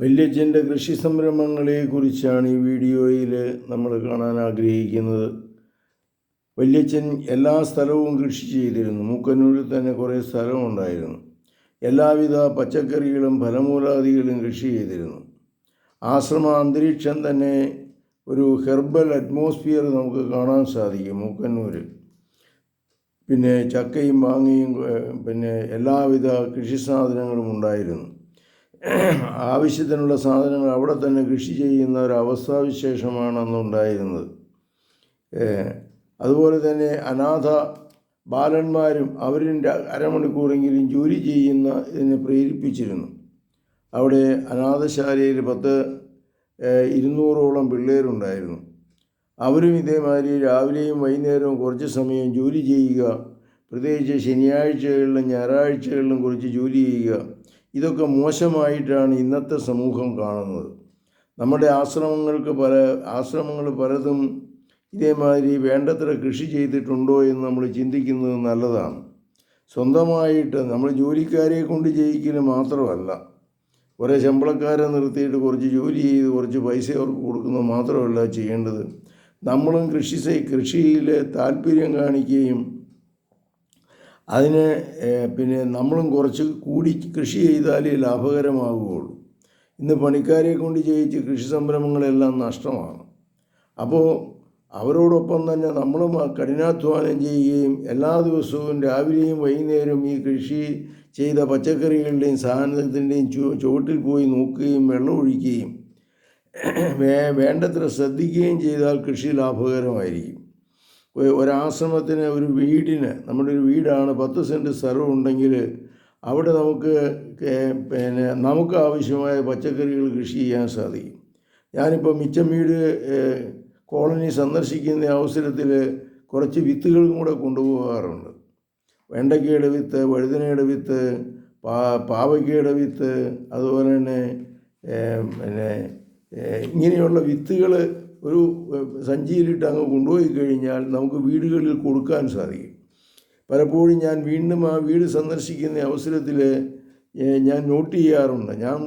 വല്യച്ഛന്റെ കൃഷി സംരംഭങ്ങളെക്കുറിച്ചാണ് ഈ വീഡിയോയിൽ നമ്മൾ കാണാൻ ആഗ്രഹിക്കുന്നത്. വല്യച്ഛൻ എല്ലാ സ്ഥലവും കൃഷി ചെയ്തിരുന്നു. മൂക്കന്നൂരിൽ തന്നെ കുറേ സ്ഥലമുണ്ടായിരുന്നു. എല്ലാവിധ പച്ചക്കറികളും ഫലമൂലാദികളും കൃഷി ചെയ്തിരുന്നു. ആശ്രമ അന്തരീക്ഷം തന്നെ ഒരു ഹെർബൽ അറ്റ്മോസ്ഫിയർ നമുക്ക് കാണാൻ സാധിക്കും മൂക്കന്നൂരിൽ പിന്നെ ചക്കയും മാങ്ങയും പിന്നെ എല്ലാവിധ കൃഷി സാധനങ്ങളും ഉണ്ടായിരുന്നു. ആവശ്യത്തിനുള്ള സാധനങ്ങൾ അവിടെ തന്നെ കൃഷി ചെയ്യുന്ന ഒരു അവസ്ഥാവിശേഷമാണ് അന്നുണ്ടായിരുന്നത് അതുപോലെ തന്നെ അനാഥ ബാലന്മാരും അവരും അരമണിക്കൂറെങ്കിലും ജോലി ചെയ്യുന്ന ഇതിനെ പ്രേരിപ്പിച്ചിരുന്നു. അവിടെ അനാഥശാലയിൽ പത്ത് ഇരുന്നൂറോളം പിള്ളേരുണ്ടായിരുന്നു. അവരും ഇതേമാതിരി രാവിലെയും വൈകുന്നേരവും കുറച്ച് സമയം ജോലി ചെയ്യുക പ്രത്യേകിച്ച് ശനിയാഴ്ചകളിലും ഞായറാഴ്ചകളിലും കുറച്ച് ജോലി ചെയ്യുക ഇതൊക്കെ മോശമായിട്ടാണ് ഇന്നത്തെ സമൂഹം കാണുന്നത്. നമ്മുടെ ആശ്രമങ്ങൾക്ക് പല ആശ്രമങ്ങൾ പലതും ഇതേമാതിരി വേണ്ടത്ര കൃഷി ചെയ്തിട്ടുണ്ടോ എന്ന് നമ്മൾ ചിന്തിക്കുന്നത് നല്ലതാണ്. സ്വന്തമായിട്ട് നമ്മൾ ജോലിക്കാരെ കൊണ്ട് ചെയ്യിക്കൽ മാത്രമല്ല കുറേ ശമ്പളക്കാരെ നിർത്തിയിട്ട് കുറച്ച് ജോലി ചെയ്ത് കുറച്ച് പൈസ അവർക്ക് കൊടുക്കുന്നത് മാത്രമല്ല ചെയ്യേണ്ടത്. നമ്മളും കൃഷി കൃഷിയിൽ താല്പര്യം കാണിക്കുകയും അതിന് പിന്നെ നമ്മളും കുറച്ച് കൂടി കൃഷി ചെയ്താലേ ലാഭകരമാകുകയുള്ളൂ ഇന്ന് പണിക്കാരെ കൊണ്ട് ചെയ്യിച്ച് കൃഷി സംരംഭങ്ങളെല്ലാം നഷ്ടമാണ്. അപ്പോൾ അവരോടൊപ്പം തന്നെ നമ്മളും കഠിനാധ്വാനം ചെയ്യുകയും എല്ലാ ദിവസവും രാവിലെയും വൈകുന്നേരവും ഈ കൃഷി ചെയ്ത പച്ചക്കറികളുടെയും സാധനത്തിന്റെയും ചുവട്ടിൽ പോയി നോക്കുകയും വെള്ളം ഒഴിക്കുകയും വേണ്ടത്ര ശ്രദ്ധിക്കുകയും ചെയ്താൽ കൃഷി ലാഭകരമായിരിക്കും. ഒരാശ്രമത്തിന് ഒരു വീടിന് നമ്മുടെ ഒരു വീടാണ് പത്ത് സെന്റ് സ്ഥലം ഉണ്ടെങ്കിൽ അവിടെ നമുക്ക് പിന്നെ നമുക്ക് ആവശ്യമായ പച്ചക്കറികൾ കൃഷി ചെയ്യാൻ സാധിക്കും. ഞാനിപ്പോൾ മിച്ചം വീട് കോളനി സന്ദർശിക്കുന്ന അവസരത്തിൽ കുറച്ച് വിത്തുകളും കൂടെ കൊണ്ടുപോകാറുണ്ട്. വെണ്ടയ്ക്കയുടെ വിത്ത് വഴുതനയുടെ വിത്ത് പാ പാവയ്ക്കയുടെ വിത്ത് അതുപോലെ തന്നെ പിന്നെ ഇങ്ങനെയുള്ള വിത്തുകൾ ഒരു സഞ്ചിയിലിട്ട് അങ്ങ് കൊണ്ടുപോയി കഴിഞ്ഞാൽ നമുക്ക് വീടുകളിൽ കൊടുക്കാൻ സാധിക്കും. പലപ്പോഴും ഞാൻ വീണ്ടും ആ വീട് സന്ദർശിക്കുന്ന അവസരത്തിൽ ഞാൻ നോട്ട് ചെയ്യാറുണ്ട്. ഞാൻ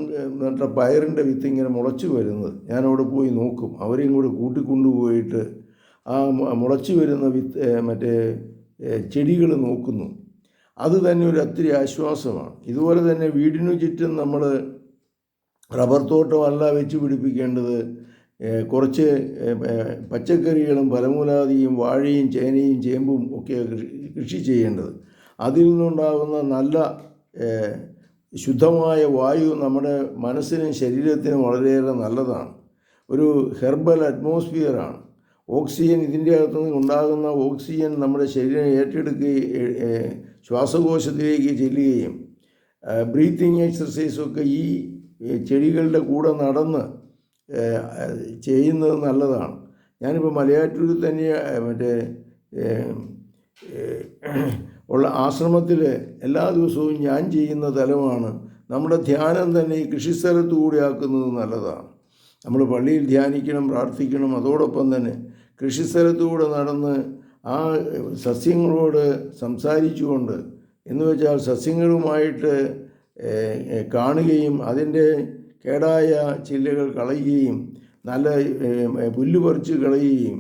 നട്ട പയറിന്റെ വിത്ത് ഇങ്ങനെ മുളച്ചു വരുന്നത്. ഞാൻ അവിടെ പോയി നോക്കും. അവരെയും കൂടെ കൂട്ടിക്കൊണ്ടുപോയിട്ട് ആ മുളച്ചു വരുന്ന വിത്ത് മറ്റേ ചെടികൾ നോക്കുന്നു. അത് തന്നെ ഒരു ഒത്തിരി ആശ്വാസമാണ്. ഇതുപോലെ തന്നെ വീടിനു ചുറ്റും നമ്മൾ റബ്ബർ തോട്ടമല്ല വെച്ച് പിടിപ്പിക്കേണ്ടത് കുറച്ച് പച്ചക്കറികളും ഫലമൂലാദിയും വാഴയും ചേനയും ചേമ്പും ഒക്കെ കൃഷി ചെയ്യേണ്ടത്. അതിൽ നിന്നുണ്ടാകുന്ന നല്ല ശുദ്ധമായ വായു നമ്മുടെ മനസ്സിനും ശരീരത്തിനും വളരെയേറെ നല്ലതാണ്. ഒരു ഹെർബൽ അറ്റ്മോസ്ഫിയറാണ്. ഓക്സിജൻ ഇതിന്റെ അകത്തുനിന്ന് ഉണ്ടാകുന്ന ഓക്സിജൻ നമ്മുടെ ശരീരം ഏറ്റെടുക്കുകയും ശ്വാസകോശത്തിലേക്ക് ചെല്ലുകയും ബ്രീത്തിങ് എക്സസൈസൊക്കെ ഈ ചെടികളുടെ കൂടെ നടന്ന് ചെയ്യുന്നത് നല്ലതാണ്. ഞാനിപ്പോൾ മലയാറ്റൂരിൽ തന്നെ മറ്റേ ഉള്ള ആശ്രമത്തിൽ എല്ലാ ദിവസവും ഞാൻ ചെയ്യുന്ന തലമാണ്. നമ്മുടെ ധ്യാനം തന്നെ ഈ കൃഷിസ്ഥലത്ത് കൂടി ആക്കുന്നത് നല്ലതാണ്. നമ്മൾ പള്ളിയിൽ ധ്യാനിക്കണം പ്രാർത്ഥിക്കണം അതോടൊപ്പം തന്നെ കൃഷിസ്ഥലത്തൂടെ നടന്ന് ആ സസ്യങ്ങളോട് സംസാരിച്ചുകൊണ്ട് എന്ന് വെച്ചാൽ സസ്യങ്ങളുമായിട്ട് കാണുകയും അതിന്റെ കേടായ ചില്ലകൾ കളയുകയും നല്ല പുല്ല് പറിച്ച് കളയുകയും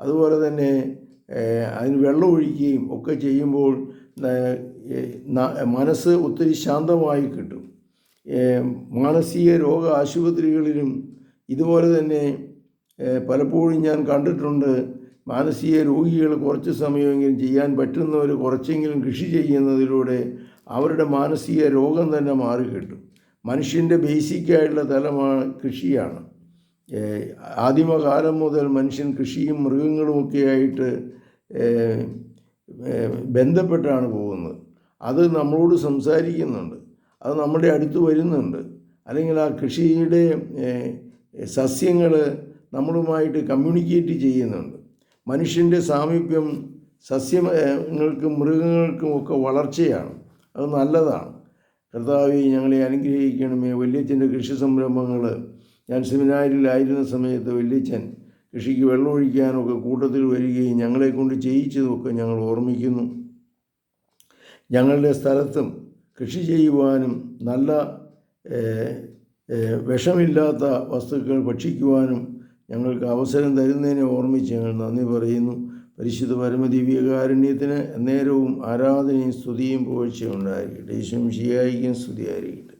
അതുപോലെ തന്നെ അതിന് വെള്ളം ഒഴിക്കുകയും ഒക്കെ ചെയ്യുമ്പോൾ മനസ്സ് ഒത്തിരി ശാന്തമായി കിട്ടും. മാനസിക രോഗ ആശുപത്രികളിലും ഇതുപോലെ തന്നെ പലപ്പോഴും ഞാൻ കണ്ടിട്ടുണ്ട്. മാനസിക രോഗികൾ കുറച്ച് സമയമെങ്കിലും ചെയ്യാൻ പറ്റുന്നവർ കുറച്ചെങ്കിലും കൃഷി ചെയ്യുന്നതിലൂടെ അവരുടെ മാനസിക രോഗം തന്നെ മാറിക്കിട്ടും. മനുഷ്യന്റെ ബേസിക്കായിട്ടുള്ള തലമാണ് കൃഷിയാണ്. ആദിമകാലം മുതൽ മനുഷ്യൻ കൃഷിയും മൃഗങ്ങളുമൊക്കെ ആയിട്ട് ബന്ധപ്പെട്ടാണ് പോകുന്നത്. അത് നമ്മളോട് സംസാരിക്കുന്നുണ്ട്. അത് നമ്മുടെ അടുത്ത് വരുന്നുണ്ട്. അല്ലെങ്കിൽ ആ കൃഷിയുടെ സസ്യങ്ങൾ നമ്മളുമായിട്ട് കമ്മ്യൂണിക്കേറ്റ് ചെയ്യുന്നുണ്ട്. മനുഷ്യന്റെ സാമീപ്യം സസ്യങ്ങൾക്കും മൃഗങ്ങൾക്കും ഒക്കെ വളർച്ചയാണ്. അത് നല്ലതാണ്. കർത്താവെ ഞങ്ങളെ അനുഗ്രഹിക്കണമേ. വല്യച്ഛന്റെ കൃഷി സംരംഭങ്ങൾ. ഞാൻ സെമിനാരിലായിരുന്ന സമയത്ത് വല്യച്ഛൻ കൃഷിക്ക് വെള്ളമൊഴിക്കാനൊക്കെ കൂട്ടത്തിൽ വരികയും ഞങ്ങളെ കൊണ്ട് ചെയ്യിച്ചതുമൊക്കെ ഞങ്ങൾ ഓർമ്മിക്കുന്നു. ഞങ്ങളുടെ സ്ഥലത്തും കൃഷി ചെയ്യുവാനും നല്ല വിഷമില്ലാത്ത വസ്തുക്കൾ ഭക്ഷിക്കുവാനും ഞങ്ങൾക്ക് അവസരം തരുന്നതിനെ ഓർമ്മിച്ച് ഞങ്ങൾ നന്ദി പറയുന്നു. പരിശുദ്ധ പരമദിവ്യകാരുണ്യത്തിന് നേരവും ആരാധനയും സ്തുതിയും പോഴ്ചയും ഉണ്ടായിരിക്കട്ടെ. ഈശ്വം ശിയായിക്കും സ്തുതിയായിരിക്കട്ടെ.